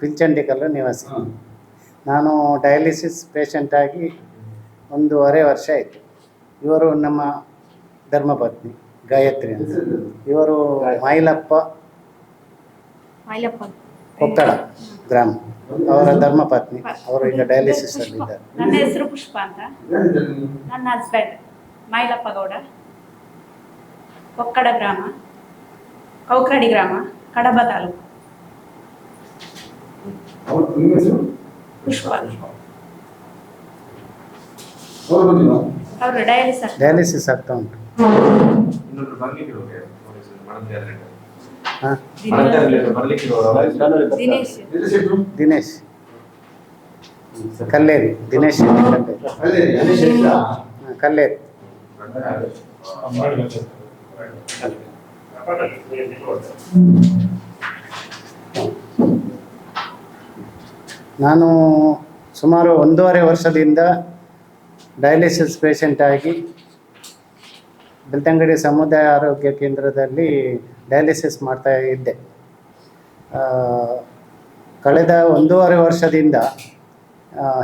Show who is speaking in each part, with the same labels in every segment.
Speaker 1: ಪಿಂಚಂಡಿಕಲ್ಲು ನಿವಾಸಿ. ನಾನು dialysis patient ಆಗಿ ಒಂದೂವರೆ ವರ್ಷ ಆಯಿತು. ಇವರು ನಮ್ಮ ಧರ್ಮಪತ್ನಿ ಗಾಯತ್ರಿ ಅಂತ. ಇವರು ಮೈಲಪ್ಪ
Speaker 2: ಮೈಲಪ್ಪ.
Speaker 1: ಕೊಕ್ಕಡ ಗ್ರಾಮ. ಅವರ ಧರ್ಮಪತ್ನಿ ಅವರು ಈಗ ಡಯಾಲಿಸಿಸ್ ಅಲ್ಲಿದ್ದಾರೆ
Speaker 2: ನನ್ನ ಹೆಸರು ಪುಷ್ಪ ಅಂತ. ನನ್ನ ಹಸ್ಬೆಂಡ್ ಮೈಲಪ್ಪ ಗೌಡ. ಕೊಕ್ಕಡ ಗ್ರಾಮ ಕೌಕ್ರಡಿ ಗ್ರಾಮ ಕಡಬ ತಾಲೂಕು. ಅವರು ಡಯಾಲಿಸ್
Speaker 1: ಡಯಾಲಿಸಿಸ್ ಆಗ್ತಾ ಉಂಟು.
Speaker 3: ಇನ್ನೊಂದು ಬರ್ಲಿಕ್ಕಿರೋರು ಯಾರು? ಮಡಂತ ಯಾರು?
Speaker 1: ಹಾಂ?
Speaker 3: ಮಡಂತ ಯಾರು ಬರ್ಲಿಕ್ಕಿರೋರು?
Speaker 2: ದಿನೇಶ್.
Speaker 1: ದಿನೇಶ್. ಕಲ್ಲೇರಿ ದಿನೇಶ್ ಕಲ್ಲೇರಿ. ಹಾಂ, ಕಲ್ಲೇರಿ. ನಾನು ಸುಮಾರು ಒಂದೂವರೆ ವರ್ಷದಿಂದ ಡಯಾಲಿಸಿಸ್ ಪೇಷಂಟ್ ಆಗಿ ಬೆಳ್ತಂಗಡಿ ಸಮುದಾಯ ಆರೋಗ್ಯ ಕೇಂದ್ರದಲ್ಲಿ ಡಯಾಲಿಸಿಸ್ ಮಾಡ್ತಾ ಇದ್ದೆ. ಕಳೆದ ಒಂದೂವರೆ ವರ್ಷದಿಂದ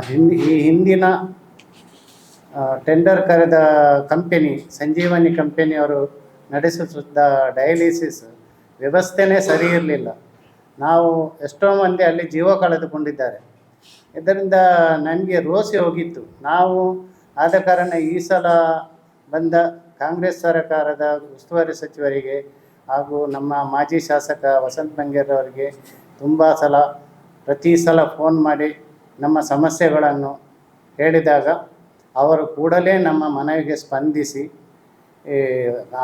Speaker 1: ಹಿಂದಿ, ಈ ಹಿಂದಿನ ಟೆಂಡರ್ ಕರೆದ ಕಂಪೆನಿ ಸಂಜೀವನಿ ಕಂಪೆನಿಯವರು ನಡೆಸುತ್ತಿದ್ದ ಡಯಾಲಿಸಿಸ್ ವ್ಯವಸ್ಥೆನೇ ಸರಿ ಇರಲಿಲ್ಲ. ನಾವು ಎಷ್ಟೋ ಮಂದಿ ಅಲ್ಲಿ ಜೀವ ಕಳೆದುಕೊಂಡಿದ್ದಾರೆ. ಇದರಿಂದ ನನಗೆ ರೋಸಿ ಹೋಗಿತ್ತು. ನಾವು ಆದ ಕಾರಣ ಈ ಸಲ ಬಂದ ಕಾಂಗ್ರೆಸ್ ಸರ್ಕಾರದ ಉಸ್ತುವಾರಿ ಸಚಿವರಿಗೆ ಹಾಗೂ ನಮ್ಮ ಮಾಜಿ ಶಾಸಕ ವಸಂತ ಬಂಗೇರ್ ಅವರಿಗೆ ತುಂಬ ಸಲ ಪ್ರತಿ ಸಲ ಫೋನ್ ಮಾಡಿ ನಮ್ಮ ಸಮಸ್ಯೆಗಳನ್ನು ಹೇಳಿದಾಗ ಅವರು ಕೂಡಲೇ ನಮ್ಮ ಮನವಿಗೆ ಸ್ಪಂದಿಸಿ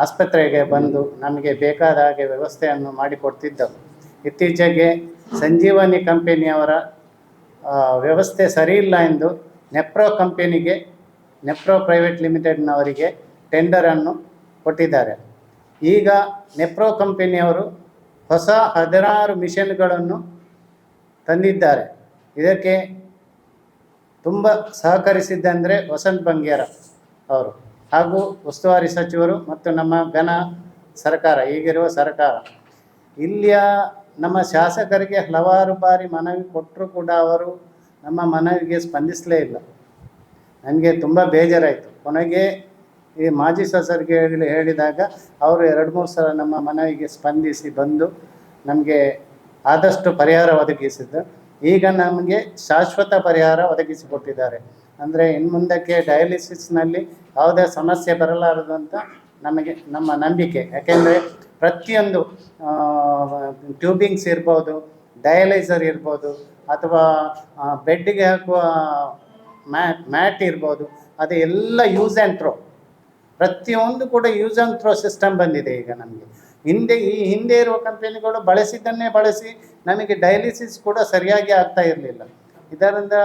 Speaker 1: ಆಸ್ಪತ್ರೆಗೆ ಬಂದು ನಮಗೆ ಬೇಕಾದ ಹಾಗೆ ವ್ಯವಸ್ಥೆಯನ್ನು ಮಾಡಿಕೊಡ್ತಿದ್ದರು. ಇತ್ತೀಚೆಗೆ ಸಂಜೀವನಿ ಕಂಪೆನಿಯವರ ವ್ಯವಸ್ಥೆ ಸರಿ ಇಲ್ಲ ಎಂದು ನೆಪ್ರೋ ಕಂಪೆನಿಗೆ ನೆಪ್ರೋ ಪ್ರೈವೇಟ್ ಲಿಮಿಟೆಡ್ನವರಿಗೆ ಟೆಂಡರನ್ನು ಕೊಟ್ಟಿದ್ದಾರೆ. ಈಗ ನೆಪ್ರೋ ಕಂಪೆನಿಯವರು ಹೊಸ ಹದಿನಾರು ಮಿಷನ್ಗಳನ್ನು ತಂದಿದ್ದಾರೆ. ಇದಕ್ಕೆ ತುಂಬ ಸಹಕರಿಸಿದ್ದಂದರೆ ವಸಂತ್ ಬಂಗೇರ ಅವರು ಹಾಗೂ ಉಸ್ತುವಾರಿ ಸಚಿವರು ಮತ್ತು ನಮ್ಮ ಘನ ಸರ್ಕಾರ, ಈಗಿರುವ ಸರ್ಕಾರ. ಇಲ್ಲಿಯ ನಮ್ಮ ಶಾಸಕರಿಗೆ ಹಲವಾರು ಬಾರಿ ಮನವಿ ಕೊಟ್ಟರು ಕೂಡ ಅವರು ನಮ್ಮ ಮನವಿಗೆ ಸ್ಪಂದಿಸಲೇ ಇಲ್ಲ. ನನಗೆ ತುಂಬ ಬೇಜಾರಾಯಿತು. ಕೊನೆಗೆ ಈ ಮಾಜಿ ಶಾಸಕರಿಗೆ ಹೇಳಿ, ಹೇಳಿದಾಗ ಅವರು ಎರಡು ಮೂರು ಸಲ ನಮ್ಮ ಮನವಿಗೆ ಸ್ಪಂದಿಸಿ ಬಂದು ನಮಗೆ ಆದಷ್ಟು ಪರಿಹಾರ ಒದಗಿಸಿದ್ದು ಈಗ ನಮಗೆ ಶಾಶ್ವತ ಪರಿಹಾರ ಒದಗಿಸಿಕೊಟ್ಟಿದ್ದಾರೆ ಅಂದರೆ ಇನ್ನು ಮುಂದಕ್ಕೆ ಡಯಾಲಿಸಿಸ್ನಲ್ಲಿ ಯಾವುದೇ ಸಮಸ್ಯೆ ಬರಲಾರದು ಅಂತ ನಮಗೆ ನಮ್ಮ ನಂಬಿಕೆ. ಯಾಕೆಂದರೆ ಪ್ರತಿಯೊಂದು ಟ್ಯೂಬಿಂಗ್ಸ್ ಇರ್ಬೋದು, ಡಯಲೈಸರ್ ಇರ್ಬೋದು, ಅಥವಾ ಬೆಡ್ಗೆ ಹಾಕುವ ಮ್ಯಾಟ್ ಮ್ಯಾಟ್ ಇರ್ಬೋದು, ಅದು ಎಲ್ಲ ಯೂಸ್ ಆ್ಯಂಡ್ ಥ್ರೋ. ಪ್ರತಿಯೊಂದು ಕೂಡ ಯೂಸ್ ಆ್ಯಂಡ್ ಥ್ರೋ ಸಿಸ್ಟಮ್ ಬಂದಿದೆ ಈಗ ನಮಗೆ. ಹಿಂದೆ, ಈ ಹಿಂದೆ ಇರುವ ಕಂಪೆನಿಗಳು ಬಳಸಿದ್ದನ್ನೇ ಬಳಸಿ ನಮಗೆ ಡಯಾಲಿಸಿಸ್ ಕೂಡ ಸರಿಯಾಗಿ ಆಗ್ತಾ ಇರಲಿಲ್ಲ. ಇದರಿಂದ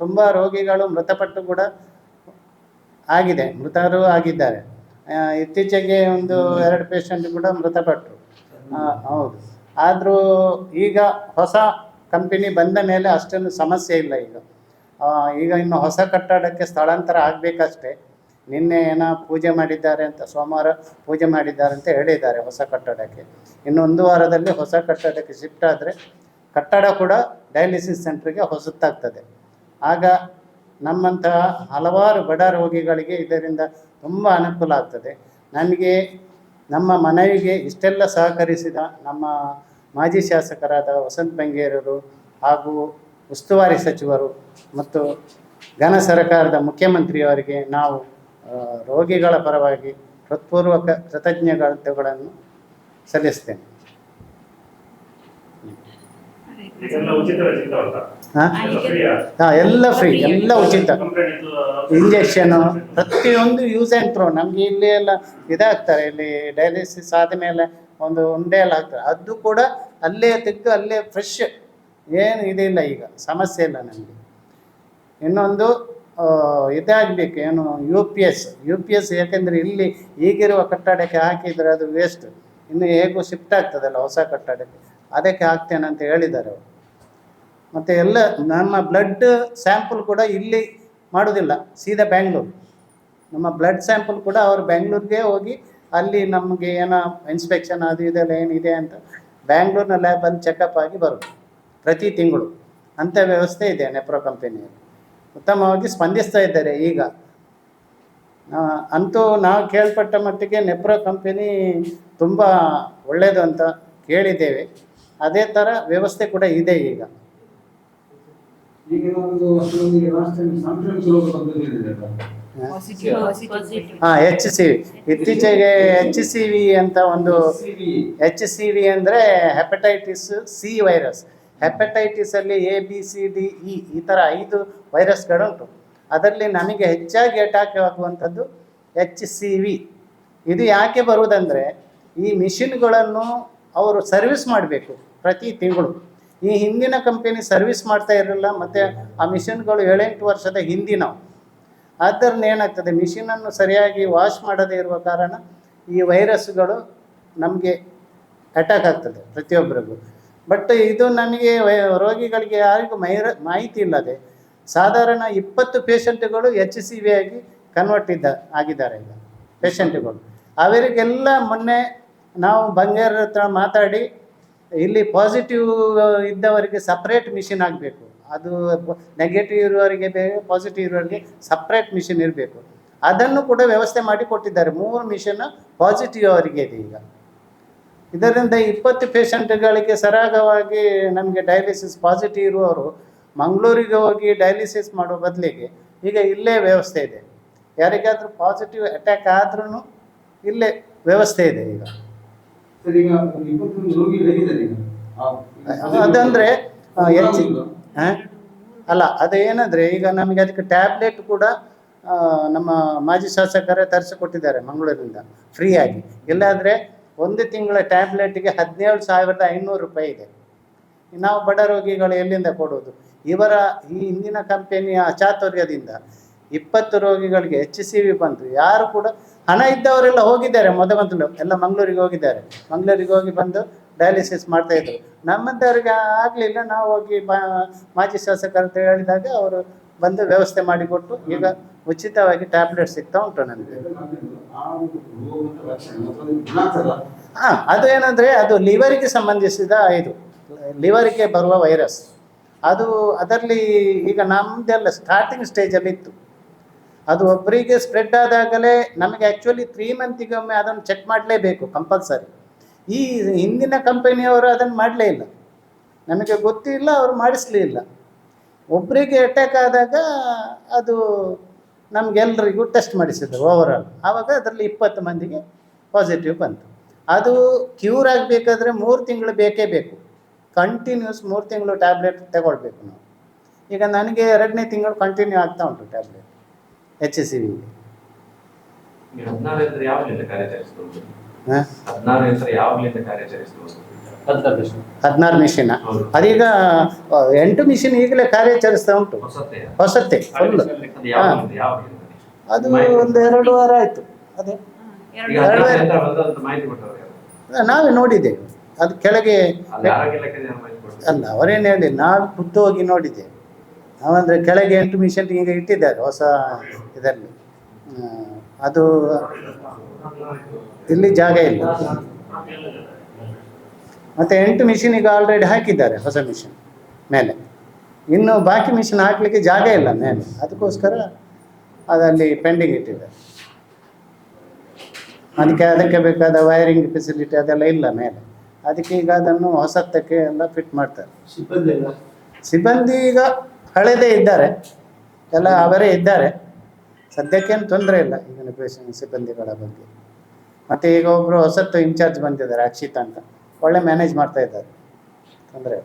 Speaker 1: ತುಂಬ ರೋಗಿಗಳು ಮೃತಪಟ್ಟು ಕೂಡ ಆಗಿದೆ, ಮೃತರು ಆಗಿದ್ದಾರೆ. ಇತ್ತೀಚೆಗೆ ಒಂದು ಎರಡು ಪೇಷಂಟ್ ಕೂಡ ಮೃತಪಟ್ಟರು ಹೌದು. ಆದರೂ ಈಗ ಹೊಸ ಕಂಪನಿ ಬಂದ ಮೇಲೆ ಅಷ್ಟೊಂದು ಸಮಸ್ಯೆ ಇಲ್ಲ ಈಗ. ಈಗ ಇನ್ನು ಹೊಸ ಕಟ್ಟಡಕ್ಕೆ ಸ್ಥಳಾಂತರ ಆಗಬೇಕಷ್ಟೇ. ನಿನ್ನೆ ಏನೋ ಪೂಜೆ ಮಾಡಿದ್ದಾರೆ ಅಂತ, ಸೋಮವಾರ ಪೂಜೆ ಮಾಡಿದ್ದಾರೆ ಅಂತ ಹೇಳಿದ್ದಾರೆ ಹೊಸ ಕಟ್ಟಡಕ್ಕೆ. ಇನ್ನೊಂದು ವಾರದಲ್ಲಿ ಹೊಸ ಕಟ್ಟಡಕ್ಕೆ ಶಿಫ್ಟ್ ಆದರೆ ಕಟ್ಟಡ ಕೂಡ ಡಯಾಲಿಸಿಸ್ ಸೆಂಟ್ರಿಗೆ ಹೊಸತಾಗ್ತದೆ. ಆಗ ನಮ್ಮಂತಹ ಹಲವಾರು ಬಡ ರೋಗಿಗಳಿಗೆ ಇದರಿಂದ ತುಂಬ ಅನುಕೂಲ ಆಗ್ತದೆ. ನನಗೆ ನಮ್ಮ ಮನವಿಗೆ ಇಷ್ಟೆಲ್ಲ ಸಹಕರಿಸಿದ ನಮ್ಮ ಮಾಜಿ ಶಾಸಕರಾದ ವಸಂತ್ ಬಂಗೇರರು ಹಾಗೂ ಉಸ್ತುವಾರಿ ಸಚಿವರು ಮತ್ತು ಘನ ಸರ್ಕಾರದ ಮುಖ್ಯಮಂತ್ರಿಯವರಿಗೆ ನಾವು ರೋಗಿಗಳ ಪರವಾಗಿ ಹೃತ್ಪೂರ್ವಕ ಕೃತಜ್ಞತೆಗಳನ್ನು ಸಲ್ಲಿಸ್ತೇನೆ
Speaker 4: ಇದೆಲ್ಲ ಉಚಿತ ಸಿಗ್ತಾವಲ್ಲ
Speaker 1: ಹಾಂ
Speaker 4: ಎಲ್ಲ ಫ್ರೀಯಾ
Speaker 1: ಹಾಂ ಎಲ್ಲ ಫ್ರೀ ಎಲ್ಲ ಉಚಿತ ಇಂಜೆಕ್ಷನು ಪ್ರತಿಯೊಂದು ಯೂಸ್ ಆ್ಯಂಡ್ ಥ್ರೋ ನಮಗೆ ಇಲ್ಲಿ ಎಲ್ಲ ಇದಾಗ್ತಾರೆ ಇಲ್ಲಿ ಡಯಾಲಿಸಿಸ್ ಆದಮೇಲೆ ಒಂದು ಉಂಡೆ ಎಲ್ಲ ಆಗ್ತದೆ ಅದು ಕೂಡ ಅಲ್ಲೇ ತೆಗೆದು ಅಲ್ಲೇ ಫ್ರೆಶ್ ಏನು ಇದಿಲ್ಲ ಈಗ ಸಮಸ್ಯೆ ಇಲ್ಲ ನಮಗೆ ಇನ್ನೊಂದು ಇದಾಗಬೇಕು ಏನು U P S U P S ಯಾಕೆಂದರೆ ಇಲ್ಲಿ ಈಗಿರುವ ಕಟ್ಟಡಕ್ಕೆ ಹಾಕಿದರೆ ಅದು ವೇಸ್ಟ್ ಇನ್ನು ಹೇಗೂ ಶಿಫ್ಟ್ ಆಗ್ತದಲ್ಲ ಹೊಸ ಕಟ್ಟಡಕ್ಕೆ ಅದಕ್ಕೆ ಹಾಕ್ತೇನೆ ಅಂತ ಹೇಳಿದ್ದಾರೆ ಅವರು. ಮತ್ತು ಎಲ್ಲ ನಮ್ಮ ಬ್ಲಡ್ ಸ್ಯಾಂಪಲ್ ಕೂಡ ಇಲ್ಲಿ ಮಾಡೋದಿಲ್ಲ, ಸೀದಾ ಬ್ಯಾಂಗ್ಳೂರು ನಮ್ಮ ಬ್ಲಡ್ ಸ್ಯಾಂಪಲ್ ಕೂಡ ಅವರು ಬೆಂಗಳೂರಿಗೆ ಹೋಗಿ ಅಲ್ಲಿ ನಮಗೆ ಏನೋ ಇನ್ಸ್ಪೆಕ್ಷನ್ ಅದು ಇದೆಲ್ಲ ಏನಿದೆ ಅಂತ ಬ್ಯಾಂಗ್ಳೂರಿನ ಲ್ಯಾಬಲ್ಲಿ ಚೆಕಪ್ ಆಗಿ ಬರುತ್ತೆ, ಪ್ರತಿ ತಿಂಗಳು. ಅಂಥ ವ್ಯವಸ್ಥೆ ಇದೆ ನೆಪ್ರೋ ಕಂಪನಿಯಲ್ಲಿ ಉತ್ತಮವಾಗಿ ಸ್ಪಂದಿಸ್ತಾ ಇದ್ದಾರೆ ಈಗ. ಅಂತೂ ನಾವು ಕೇಳ್ಪಟ್ಟ ಮಟ್ಟಿಗೆ ನೆಪ್ರೋ ಕಂಪನಿ ತುಂಬ ಒಳ್ಳೆಯದು ಅಂತ ಕೇಳಿದ್ದೇವೆ. ಅದೇ ಥರ ವ್ಯವಸ್ಥೆ ಕೂಡ ಇದೆ ಈಗ. ಹಾ ಎಚ್ ಸಿ ವಿ ಇತ್ತೀಚೆಗೆ ಎಚ್ ಸಿ ವಿ ಅಂತ ಒಂದು ಎಚ್ ಸಿ ವಿ ಅಂದರೆ hepatitis C virus ಹೆಪಟೈಟಿಸಲ್ಲಿ A B C D E ಈ ಥರ ಐದು ವೈರಸ್ಗಳುಂಟು ಅದರಲ್ಲಿ ನಮಗೆ ಹೆಚ್ಚಾಗಿ ಅಟ್ಯಾಕ್ ಆಗುವಂಥದ್ದು ಎಚ್ ಸಿ ವಿ ಇದು ಯಾಕೆ ಬರುವುದಂದರೆ ಈ ಮಿಷಿನ್ಗಳನ್ನು ಅವರು ಸರ್ವಿಸ್ ಮಾಡಬೇಕು ಪ್ರತಿ ತಿಂಗಳು. ಈ ಹಿಂದಿನ ಕಂಪನಿ ಸರ್ವಿಸ್ ಮಾಡ್ತಾ ಇರಲಿಲ್ಲ, ಮತ್ತು ಆ ಮಿಷಿನ್ಗಳು ಏಳೆಂಟು ವರ್ಷದ ಹಿಂದಿನವು ಆದ್ದರಿಂದ ಏನಾಗ್ತದೆ ಮಿಷಿನನ್ನು ಸರಿಯಾಗಿ ವಾಶ್ ಮಾಡದೇ ಇರುವ ಕಾರಣ ಈ ವೈರಸ್ಗಳು ನಮಗೆ ಅಟ್ಯಾಕ್ ಆಗ್ತದೆ ಪ್ರತಿಯೊಬ್ಬರಿಗೂ. ಬಟ್ ಇದು ನನಗೆ ರೋಗಿಗಳಿಗೆ ಯಾರಿಗೂ ಮೈರ ಮಾಹಿತಿ ಇಲ್ಲದೆ ಸಾಧಾರಣ ಇಪ್ಪತ್ತು ಪೇಷಂಟ್ಗಳು ಎಚ್ ಸಿ ವಿ ಆಗಿ ಕನ್ವರ್ಟ್ ಇದ್ದ, ಆಗಿದ್ದಾರೆ ಈಗ. ಪೇಷಂಟ್ಗಳು ಅವರಿಗೆಲ್ಲ ಮೊನ್ನೆ ನಾವು ಬಂಗೇರ್ ಹತ್ರ ಮಾತಾಡಿ, ಇಲ್ಲಿ ಪಾಸಿಟಿವ್ ಇದ್ದವರಿಗೆ ಸಪ್ರೇಟ್ ಮಿಷಿನ್ ಆಗಬೇಕು. ಅದು ನೆಗೆಟಿವ್ ಇರುವವರಿಗೆ ಬೇರೆ ಪಾಸಿಟಿವ್ ಇರುವವರಿಗೆ ಸಪ್ರೇಟ್ ಮಿಷಿನ್ ಇರಬೇಕು. ಅದನ್ನು ಕೂಡ ವ್ಯವಸ್ಥೆ ಮಾಡಿ ಕೊಟ್ಟಿದ್ದಾರೆ. ಮೂರು ಮಿಷನ್ ಪಾಸಿಟಿವ್ ಅವರಿಗೆ ಇದೆ ಈಗ. ಇದರಿಂದ ಇಪ್ಪತ್ತು ಪೇಷಂಟ್ಗಳಿಗೆ ಸರಾಗವಾಗಿ ನಮಗೆ ಡಯಾಲಿಸಿಸ್ ಪಾಸಿಟಿವ್ ಇರುವವರು, ಮಂಗಳೂರಿಗೆ ಹೋಗಿ ಡಯಾಲಿಸಿಸ್ ಮಾಡೋ ಬದಲಿಗೆ ಈಗ ಇಲ್ಲೇ ವ್ಯವಸ್ಥೆ ಇದೆ. ಯಾರಿಗಾದರೂ ಪಾಸಿಟಿವ್ ಅಟ್ಯಾಕ್ ಆದ್ರೂ ಇಲ್ಲೇ ವ್ಯವಸ್ಥೆ ಇದೆ ಈಗ.
Speaker 5: ಸರ್ ಈಗ ಒಂದು ಇಪ್ಪತ್ತೊಂದು ರೋಗಿಗಳು ಈಗ. ಆ,
Speaker 1: ಅದಂದ್ರೆ ಹೆಚ್ಚು. ಅಲ್ಲ ಅದೇನಂದ್ರೆ ಈಗ ನಮಗೆ ಅದಕ್ಕೆ ಟ್ಯಾಬ್ಲೆಟ್ ಕೂಡ ನಮ್ಮ ಮಾಜಿ ಶಾಸಕರೇ ತರಿಸಿಕೊಟ್ಟಿದ್ದಾರೆ ಫ್ರೀ ಫ್ರೀಯಾಗಿ ಇಲ್ಲಾಂದರೆ ಒಂದು ತಿಂಗಳ ಟ್ಯಾಬ್ಲೆಟ್ಗೆ ಹದಿನೇಳು ಸಾವಿರದ ಐನೂರು ರೂಪಾಯಿ ಇದೆ. ನಾವು ಬಡ ರೋಗಿಗಳು ಎಲ್ಲಿಂದ ಕೊಡೋದು ಇವರ ಈ ಹಿಂದಿನ ಕಂಪನಿಯ ಅಚಾತುರ್ಯದಿಂದ ಇಪ್ಪತ್ತು ರೋಗಿಗಳಿಗೆ ಎಚ್ ಸಿ ವಿ ಬಂತು. ಯಾರು ಕೂಡ ಹಣ ಇದ್ದವರೆಲ್ಲ ಹೋಗಿದ್ದಾರೆ ಮೊದ ಮೊದಲು ಎಲ್ಲ ಮಂಗಳೂರಿಗೆ ಹೋಗಿದ್ದಾರೆ. ಮಂಗಳೂರಿಗೆ ಹೋಗಿ ಬಂದು ಡಯಾಲಿಸಿಸ್ ಮಾಡ್ತಾ ಇದ್ರು. ನಮ್ಮಂಥವ್ರಿಗೆ ಆಗಲಿಲ್ಲ, ನಾವು ಹೋಗಿ ಮಾಜಿ ಶಾಸಕರು ಅಂತ ಹೇಳಿದಾಗ ಅವರು ಬಂದು ವ್ಯವಸ್ಥೆ ಮಾಡಿಕೊಟ್ಟು ಈಗ ಉಚಿತವಾಗಿ ಟ್ಯಾಬ್ಲೆಟ್ ಸಿಗ್ತಾ ಉಂಟು ನನಗೆ ಹಾಂ, ಅದು ಏನಂದರೆ ಅದು ಲಿವರಿಗೆ ಸಂಬಂಧಿಸಿದ ಇದು. ಲಿವರಿಗೆ ಬರುವ ವೈರಸ್ ಅದು ಅದರಲ್ಲಿ ಈಗ ನಮ್ಮದೆಲ್ಲ ಸ್ಟಾರ್ಟಿಂಗ್ ಸ್ಟೇಜಲ್ಲಿ ಇತ್ತು. ಅದು ಒಬ್ಬರಿಗೆ ಸ್ಪ್ರೆಡ್ ಆದಾಗಲೇ ನಮಗೆ ಆ್ಯಕ್ಚುಲಿ ತ್ರೀ ಮಂತಿಗೊಮ್ಮೆ ಅದನ್ನು ಚೆಕ್ ಮಾಡಲೇಬೇಕು ಕಂಪಲ್ಸರಿ ಈ ಹಿಂದಿನ ಕಂಪನಿಯವರು ಅದನ್ನು ಮಾಡಲೇ ಇಲ್ಲ. ನಮಗೆ ಗೊತ್ತಿಲ್ಲ, ಅವರು ಮಾಡಿಸಲಿಲ್ಲ ಒಬ್ಬರಿಗೆ ಅಟ್ಯಾಕ್ ಆದಾಗ ಅದು ನಮಗೆಲ್ಲರಿಗೂ ಟೆಸ್ಟ್ ಮಾಡಿಸಿದ್ರು ಓವರಾಲ್ ಆವಾಗ ಅದರಲ್ಲಿ ಇಪ್ಪತ್ತು ಮಂದಿಗೆ ಪಾಸಿಟಿವ್ ಬಂತು. ಅದು ಕ್ಯೂರ್ ಆಗಬೇಕಾದ್ರೆ ಮೂರು ತಿಂಗಳು ಬೇಕೇ ಬೇಕು. ಕಂಟಿನ್ಯೂಸ್ ಮೂರು ತಿಂಗಳು ಟ್ಯಾಬ್ಲೆಟ್ ತಗೊಳ್ಬೇಕು ನಾವು. ಈಗ ನನಗೆ ಎರಡನೇ ತಿಂಗಳು ಕಂಟಿನ್ಯೂ ಆಗ್ತಾ ಉಂಟು ಟ್ಯಾಬ್ಲೆಟ್ ಎಚ್ ಸಿ
Speaker 3: ಹದಿನಾರು
Speaker 1: ಮಿಷಿನ್. ಅದೀಗ ಎಂಟು ಮಿಷಿನ್ ಈಗಲೇ ಕಾರ್ಯಾಚರಿಸ್ತಾ ಉಂಟು.
Speaker 3: ಹೊಸತೆ
Speaker 1: ಹೊಸತ್ತೆ ಫುಲ್
Speaker 3: ಅದು
Speaker 1: ಒಂದು ಎರಡು ವಾರ ಆಯ್ತು. ಅದೇ? ನಾವೇ ನೋಡಿದ್ದೇವೆ. ಅದು ಕೆಳಗೆ
Speaker 3: ಅಲ್ಲ
Speaker 1: ಅವರೇನು ಹೇಳಿ ನಾವು ಖುದ್ದು ಹೋಗಿ ನೋಡಿದ್ದೇವೆ. ನಾವಂದರೆ ಕೆಳಗೆ ಎಂಟು ಮಿಷನ್ ಈಗ ಇಟ್ಟಿದ್ದಾರೆ ಹೊಸ ಇದರಲ್ಲಿ ಅದು ಇಲ್ಲಿ ಜಾಗ ಇಲ್ಲ. ಮತ್ತೆ ಎಂಟು ಮಿಷಿನ್ ಈಗ ಆಲ್ರೆಡಿ ಹಾಕಿದ್ದಾರೆ ಹೊಸ ಮಿಷಿನ್ ಮೇಲೆ. ಇನ್ನು ಬಾಕಿ ಮಿಷಿನ್ ಹಾಕಲಿಕ್ಕೆ ಜಾಗ ಇಲ್ಲ ಮೇಲೆ. ಅದಕ್ಕೋಸ್ಕರ ಅದಲ್ಲಿ ಪೆಂಡಿಂಗ್ ಇಟ್ಟಿದ್ದಾರೆ. ಅದಕ್ಕೆ ಅದಕ್ಕೆ ಬೇಕಾದ ವೈರಿಂಗ್ ಫೆಸಿಲಿಟಿ ಅದೆಲ್ಲ ಇಲ್ಲ ಮೇಲೆ. ಅದಕ್ಕೆ ಈಗ ಅದನ್ನು ಹೊಸತಕ್ಕೆ ಎಲ್ಲ ಫಿಟ್ ಮಾಡ್ತಾರೆ.
Speaker 5: ಸಿಬ್ಬಂದಿ
Speaker 1: ಈಗ ಹಳೆದೇ ಇದ್ದಾರೆ. ಎಲ್ಲ ಅವರೇ ಇದ್ದಾರೆ. ಸದ್ಯಕ್ಕೇನು ತೊಂದರೆ ಇಲ್ಲ ಈಗಿನ ಸಿಬ್ಬಂದಿಗಳ ಬಗ್ಗೆ. ಮತ್ತು ಈಗ ಒಬ್ಬರು ಹೊಸತ್ತು ಇನ್ಚಾರ್ಜ್ ಬಂದಿದ್ದಾರೆ, ಅಕ್ಷಿತ್ ಅಂತ. ಒಳ್ಳೆ ಮ್ಯಾನೇಜ್ ಮಾಡ್ತಾ ಇದ್ದಾರೆ. ತೊಂದರೆ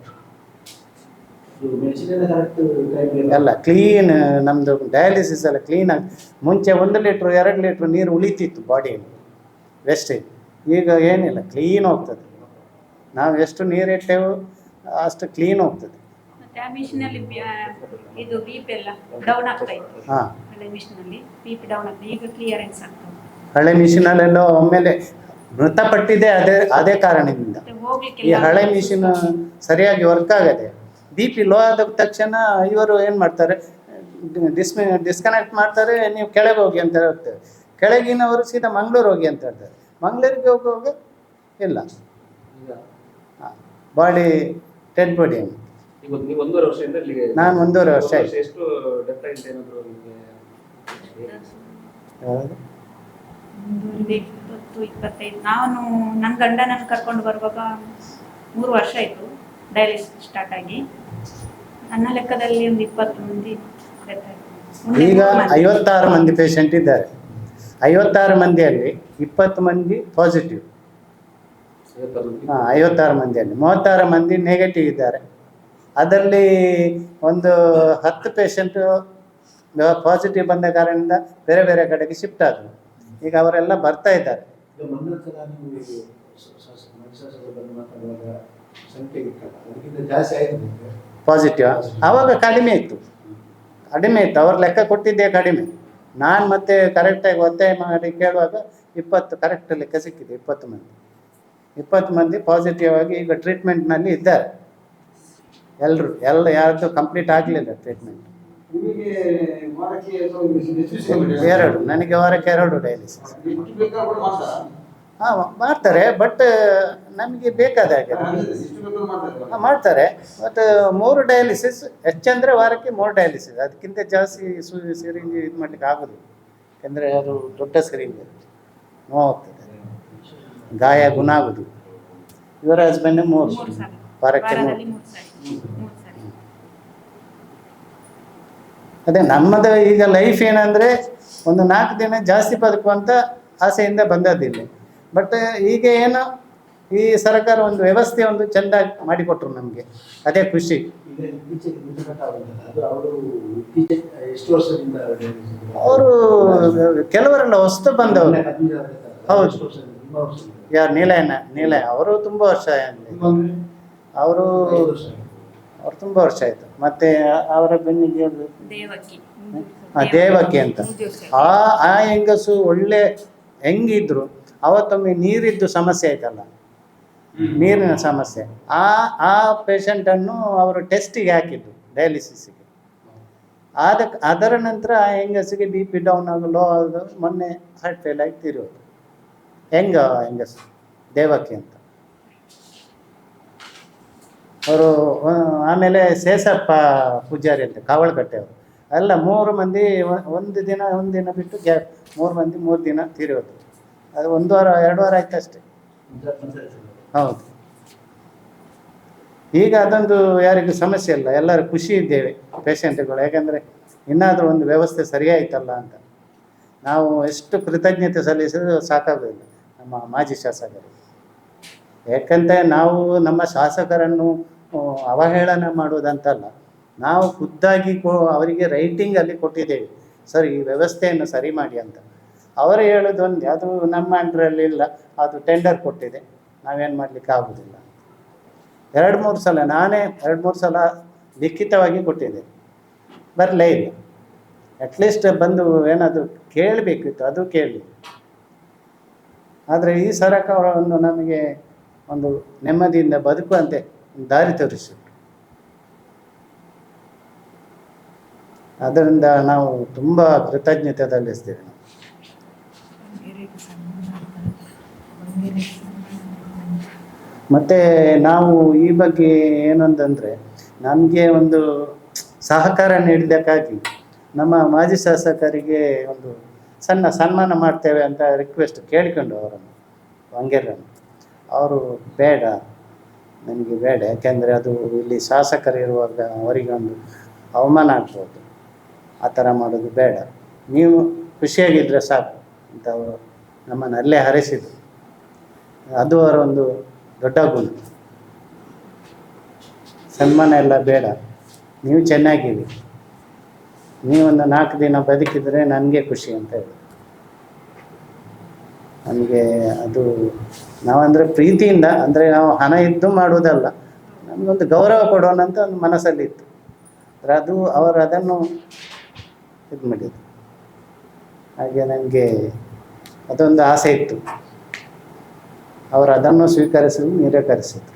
Speaker 1: ಅಲ್ಲ ಕ್ಲೀನ್ ನಮ್ಮದು ಡಯಾಲಿಸಿಸ್ ಎಲ್ಲ ಕ್ಲೀನಾಗಿ ಮುಂಚೆ ಒಂದು ಲೀಟ್ರ್ ಎರಡು ಲೀಟ್ರ್ ನೀರು ಉಳಿತಿತ್ತು ಬಾಡಿಯಲ್ಲಿ ವೇಸ್ಟೇಜ್ ಈಗ ಏನಿಲ್ಲ ಕ್ಲೀನ್ ಹೋಗ್ತದೆ. ನಾವು ಎಷ್ಟು ನೀರು ಇಟ್ಟೆವು ಅಷ್ಟು ಕ್ಲೀನ್ ಹೋಗ್ತದೆ.
Speaker 2: ಇದು ಬಿ ಪಿ ಎಲ್ಲ ಡೌನ್ ಆಗ್ತಾ ಇತ್ತು.
Speaker 1: ಹಾಂ.
Speaker 2: ಹಳೆ ಮಿಷಿನ್ ಅಲ್ಲಿ ಬಿ ಪಿ ಡೌನ್ ಆಗ್ತದೆ ಈಗ ಕ್ಲಿಯರೆನ್ಸ್ ಆಗ್ತದೆ
Speaker 1: ಹಳೆ ಮಿಷಿನಲ್ಲೆಲ್ಲ ಒಮ್ಮೆಲೆ ಮೃತಪಟ್ಟಿದೆ ಅದೇ ಅದೇ ಕಾರಣದಿಂದ.
Speaker 2: ಮತ್ತೆ ಹೋಗ್ಲಿಕ್ಕೆ
Speaker 1: ಈ ಹಳೆ ಮಿಷಿನ್ ಸರಿಯಾಗಿ ವರ್ಕ್ ಆಗದೆ ಬಿ ಪಿ ಲೋ ಆದ ತಕ್ಷಣ ಇವರು ಏನು ಮಾಡ್ತಾರೆ? ಡಿಸ್ಮಿ ಡಿಸ್ಕನೆಕ್ಟ್ ಮಾಡ್ತಾರೆ ನೀವು ಕೆಳಗೆ ಹೋಗಿ ಅಂತ ಹೇಳ್ತಾರೆ. ಕೆಳಗಿನವರು ಸೀದಾ ಮಂಗಳೂರು ಹೋಗಿ ಅಂತ ಹೇಳ್ತಾರೆ. ಮಂಗಳೂರಿಗೆ ಹೋಗುವಾಗ ಇಲ್ಲ. ಬಾಡಿ ಡೆಡ್ ಬಾಡಿ
Speaker 3: ಇವತ್ತು ನೀವು ಒಂದೂವರೆ ವರ್ಷದಿಂದ ಇಲ್ಲಿಗೆ
Speaker 1: ನಾನು ಒಂದೂವರೆ ವರ್ಷ ಆಯ್ತು.
Speaker 3: ಎಷ್ಟು ಡೆಪ್ತ್ ಆಗಿದೆ ಏನಾದ್ರು ನಿಮಗೆ
Speaker 1: ಯಾವುದು?
Speaker 2: ಒಂದು ಇಪ್ಪತ್ತು ಇಪ್ಪತ್ತೈದು. ನಾನು ನನ್ನ ಗಂಡನನ್ನು ಕರ್ಕೊಂಡು ಬರುವಾಗ ಮೂರು ವರ್ಷ ಆಯಿತು ಡಯಾಲಿಸಿಸ್ ಸ್ಟಾರ್ಟ್ ಆಗಿ. ನನ್ನ ಲೆಕ್ಕದಲ್ಲಿ ಒಂದು ಇಪ್ಪತ್ತು ಮಂದಿ death. ಮುಂದೆ
Speaker 1: ಈಗ
Speaker 2: ಮೂರು ಮಂದಿ.
Speaker 1: ಐವತ್ತಾರು ಮಂದಿ ಪೇಷಂಟ್ ಇದ್ದಾರೆ. ಐವತ್ತಾರು ಮಂದಿಯಲ್ಲಿ ಇಪ್ಪತ್ತು ಮಂದಿ ಪಾಸಿಟಿವ್ ಹಾಂ ಐವತ್ತಾರು ಮಂದಿಯಲ್ಲಿ. ಮೂವತ್ತಾರು ಮಂದಿ ನೆಗೆಟಿವ್ ಇದ್ದಾರೆ. ಅದರಲ್ಲಿ ಒಂದು ಹತ್ತು ಪೇಷಂಟು ಪಾಸಿಟಿವ್ ಬಂದ ಕಾರಣದಿಂದ ಬೇರೆ ಬೇರೆ ಕಡೆಗೆ ಶಿಫ್ಟ್ ಆದರು. ಈಗ ಅವರೆಲ್ಲ ಬರ್ತಾ ಇದ್ದಾರೆ. ಪಾಸಿಟಿವ್ ಆವಾಗ ಕಡಿಮೆ ಇತ್ತು. ಕಡಿಮೆ ಇತ್ತು. ಅವ್ರ ಲೆಕ್ಕ ಕೊಟ್ಟಿದ್ದೇ ಕಡಿಮೆ. ನಾನು ಮತ್ತೆ ಕರೆಕ್ಟಾಗಿ ಒತ್ತಾಯ ಮಾಡಿ ಕೇಳುವಾಗ ಇಪ್ಪತ್ತು ಕರೆಕ್ಟ್ ಲೆಕ್ಕ ಸಿಕ್ಕಿದೆ ಇಪ್ಪತ್ತು ಮಂದಿ. ಇಪ್ಪತ್ತು ಮಂದಿ ಪಾಸಿಟಿವ್ ಆಗಿ ಈಗ ಟ್ರೀಟ್ಮೆಂಟ್ನಲ್ಲಿ ಇದ್ದಾರೆ. ಎಲ್ಲರೂ ಎಲ್ಲ ಯಾರದ್ದು ಕಂಪ್ಲೀಟ್ ಆಗಲಿಲ್ಲ ಟ್ರೀಟ್ಮೆಂಟ್ ಎರಡು ನನಗೆ ವಾರಕ್ಕೆ ಎರಡು ಡಯಾಲಿಸಿಸ್? ಹಾಂ ಮಾಡ್ತಾರೆ ಬಟ್ ನಮಗೆ ಬೇಕಾದ ಹಾಗೆ.
Speaker 5: ಹಾಂ ಮಾಡ್ತಾರೆ
Speaker 1: ಹಾ, ಮಾಡ್ತಾರೆ ಬಟ್ ಮೂರು ಡಯಾಲಿಸಿಸ್ ಹೆಚ್ಚಂದ್ರೆ ವಾರಕ್ಕೆ ಮೂರು ಡಯಾಲಿಸಿಸ್ ಅದಕ್ಕಿಂತ ಜಾಸ್ತಿ ಸು ಸಿರಿಂಜ್ ಇದು ಮಾಡ್ಲಿಕ್ಕೆ ಆಗೋದು ಯಾಕೆಂದರೆ ಅದು ದೊಡ್ಡ ಸಿರಿಂಜ್ ನೋವಾಗ್ತದೆ. ಗಾಯ ಗುಣ ಆಗೋದು ಇವರ ಹಸ್ಬೆಂಡ್ ಮೂರು. ವಾರಕ್ಕೆ ಮೂರು. ಅದೇ ನಮ್ಮದು ಈಗ ಲೈಫ್ ಏನಂದ್ರೆ ಒಂದು ನಾಲ್ಕು ದಿನ ಜಾಸ್ತಿ ಬದುಕುವಂತ ಆಸೆಯಿಂದ ಬಂದದ್ದಿಲ್ಲ. ಬಟ್ ಈಗ ಏನು, ಈ ಸರ್ಕಾರ ಒಂದು ವ್ಯವಸ್ಥೆ ಒಂದು ಚೆಂದ ಮಾಡಿಕೊಟ್ರು ನಮಗೆ. ಅದೇ ಖುಷಿ
Speaker 5: ಅವರು
Speaker 1: ಕೆಲವರೆಲ್ಲ ಹೊಸ್ತು ಬಂದವರು. ಹೌದು. ಯಾರು ನೀಲಯನ ನೀಲಯ. ಅವರು ತುಂಬಾ ವರ್ಷ ಅವರು. ಅವ್ರು ತುಂಬಾ ವರ್ಷ ಆಯ್ತು. ಮತ್ತೆ ಅವರ ಬೆನ್ನಿಗೆ ಆ, ದೇವಕ್ಕಿ ಅಂತ. ಆ ಆ ಹೆಂಗಸು ಒಳ್ಳೆ ಹೆಂಗಿದ್ರು ಅವತ್ತೊಮ್ಮೆ ನೀರಿದ್ದು ಸಮಸ್ಯೆ ಆಯ್ತಲ್ಲ? ನೀರಿನ ಸಮಸ್ಯೆ. ಆ ಆ ಪೇಷಂಟನ್ನು ಅವರು ಟೆಸ್ಟಿಗೆ ಹಾಕಿದ್ದು ಡಯಾಲಿಸಿಸ್ಗೆ ಆದ ಅದರ ನಂತರ ಆ ಹೆಂಗಸಿಗೆ ಬಿ ಪಿ ಡೌನ್ ಆಗೋ ಲೋ ಆಗ ಮೊನ್ನೆ ಹಾರ್ಟ್ ಫೇಲ್ ಆಗಿ ತೀರೋದು ಹೆಂಗ ಹೆಂಗಸು? ದೇವಕ್ಕೆ ಅಂತ. ಅವರು ಆಮೇಲೆ ಶೇಷಪ್ಪ ಪೂಜಾರಿ ಅಂತ ಕಾವಳಕಟ್ಟೆಯವರು ಅವರು. ಅಲ್ಲ, ಮೂರು ಮಂದಿ ಒಂದು ದಿನ ಒಂದು ದಿನ ಬಿಟ್ಟು ಗ್ಯಾಪ್, ಮೂರು ಮಂದಿ, ಮೂರು ದಿನ ತೀರೋದು ಅದು ಒಂದು ವಾರ, ಎರಡು ವಾರ ಆಯ್ತು ಅಷ್ಟೇ. ಹೌದು. ಈಗ ಅದೊಂದು ಯಾರಿಗೂ ಸಮಸ್ಯೆ ಇಲ್ಲ, ಎಲ್ಲರೂ ಖುಷಿ ಇದ್ದೇವೆ, ಪೇಷಂಟ್ಗಳು. ಯಾಕಂದರೆ ಇನ್ನಾದರೂ ಒಂದು ವ್ಯವಸ್ಥೆ ಸರಿಯಾಯ್ತಲ್ಲ ಅಂತ. ನಾವು ಎಷ್ಟು ಕೃತಜ್ಞತೆ ಸಲ್ಲಿಸಿದ್ರು ಸಾಕಾಗೋದಿಲ್ಲ, ನಮ್ಮ ಮಾಜಿ ಶಾಸಕರು ಯಾಕಂತ ನಾವು ನಮ್ಮ ಶಾಸಕರನ್ನು ಅವಹೇಳನ ಮಾಡುವುದಂತಲ್ಲ. ನಾವು ಖುದ್ದಾಗಿ ಕೊ, ಅವರಿಗೆ ರೈಟಿಂಗಲ್ಲಿ ಕೊಟ್ಟಿದ್ದೇವೆ. ಸರ್, ಈ ವ್ಯವಸ್ಥೆಯನ್ನು ಸರಿ ಮಾಡಿ ಅಂತ. ಅವರು ಹೇಳೋದು ಒಂದು ಅದು ನಮ್ಮ ಅಂಡ್ರಲ್ಲಿ ಇಲ್ಲ, ಅದು ಟೆಂಡರ್ ಕೊಟ್ಟಿದೆ. ನಾವೇನು ಮಾಡಲಿಕ್ಕೆ ಆಗುವುದಿಲ್ಲ ಎರಡು ಮೂರು ಸಲ, ನಾನೇ ಎರಡು ಮೂರು ಸಲ ಲಿಖಿತವಾಗಿ ಕೊಟ್ಟಿದ್ದೆ. ಬರಲೇ ಇಲ್ಲ. ಅಟ್ಲೀಸ್ಟ್ ಬಂದು ಏನಾದರೂ ಕೇಳಬೇಕಿತ್ತು, ಅದು ಕೇಳಿ. ಆದರೆ ಈ ಸರಕಾರವನ್ನು ನಮಗೆ ಒಂದು ನೆಮ್ಮದಿಯಿಂದ ಬದುಕುವಂತೆ ದಾರಿ ತೋರಿಸಿ. ಅದರಿಂದ ನಾವು ತುಂಬ ಕೃತಜ್ಞತೆ ಸಲ್ಲಿಸ್ತೇವೆ ನಾವು. ಮತ್ತು ನಾವು ಈ ಬಗ್ಗೆ ಏನಂತಂದರೆ ನಮಗೆ ಒಂದು ಸಹಕಾರ ನೀಡಿದ್ದಕ್ಕಾಗಿ ನಮ್ಮ ಮಾಜಿ ಶಾಸಕರಿಗೆ ಒಂದು ಸಣ್ಣ ಸನ್ಮಾನ ಮಾಡ್ತೇವೆ ಅಂತ ರಿಕ್ವೆಸ್ಟ್ ಕೇಳಿಕೊಂಡು ಅವರನ್ನು ವಂಗೇರನ್ನು ಅವರು ಬೇಡ, ನನಗೆ ಬೇಡ. ಯಾಕೆಂದರೆ ಅದು ಇಲ್ಲಿ ಶಾಸಕರಿರುವಾಗ ಅವರಿಗೆ ಒಂದು ಅವಮಾನ ಆಗ್ಬೋದು. ಆ ಥರ ಮಾಡೋದು ಬೇಡ. ನೀವು ಖುಷಿಯಾಗಿದ್ದರೆ ಸಾಕು ಅಂತ ಅವರು ನಮ್ಮನ್ನು ಅಲ್ಲೇ ಹರಿಸಿದರು. ಅದು ಅವರ ಒಂದು ದೊಡ್ಡ ಗುಣ. ಸನ್ಮಾನ ಎಲ್ಲ ಬೇಡ. ನೀವು ಚೆನ್ನಾಗಿರಿ. ನೀವೊಂದು ನಾಲ್ಕು ದಿನ ಬದುಕಿದರೆ ನನಗೆ ಖುಷಿ ಅಂತ ಹೇಳಿ. ನಮಗೆ ಅದು ನಾವಂದರೆ ಪ್ರೀತಿಯಿಂದ, ಅಂದರೆ ನಾವು ಹಣ ಇದ್ದು ಮಾಡುವುದಲ್ಲ. ನಮಗೊಂದು ಗೌರವ ಕೊಡೋಣ ಅಂತ ಒಂದು ಮನಸ್ಸಲ್ಲಿ ಇತ್ತು ಆದರೆ ಅದು ಅವರು ಅದನ್ನು ಇದು ಮಾಡಿದ್ರು. ಹಾಗೆ ನನಗೆ ಅದೊಂದು ಆಸೆ ಇತ್ತು. ಅವರು ಅದನ್ನು ಸ್ವೀಕರಿಸಿ ನಿರಾಕರಿಸಿದ್ರು.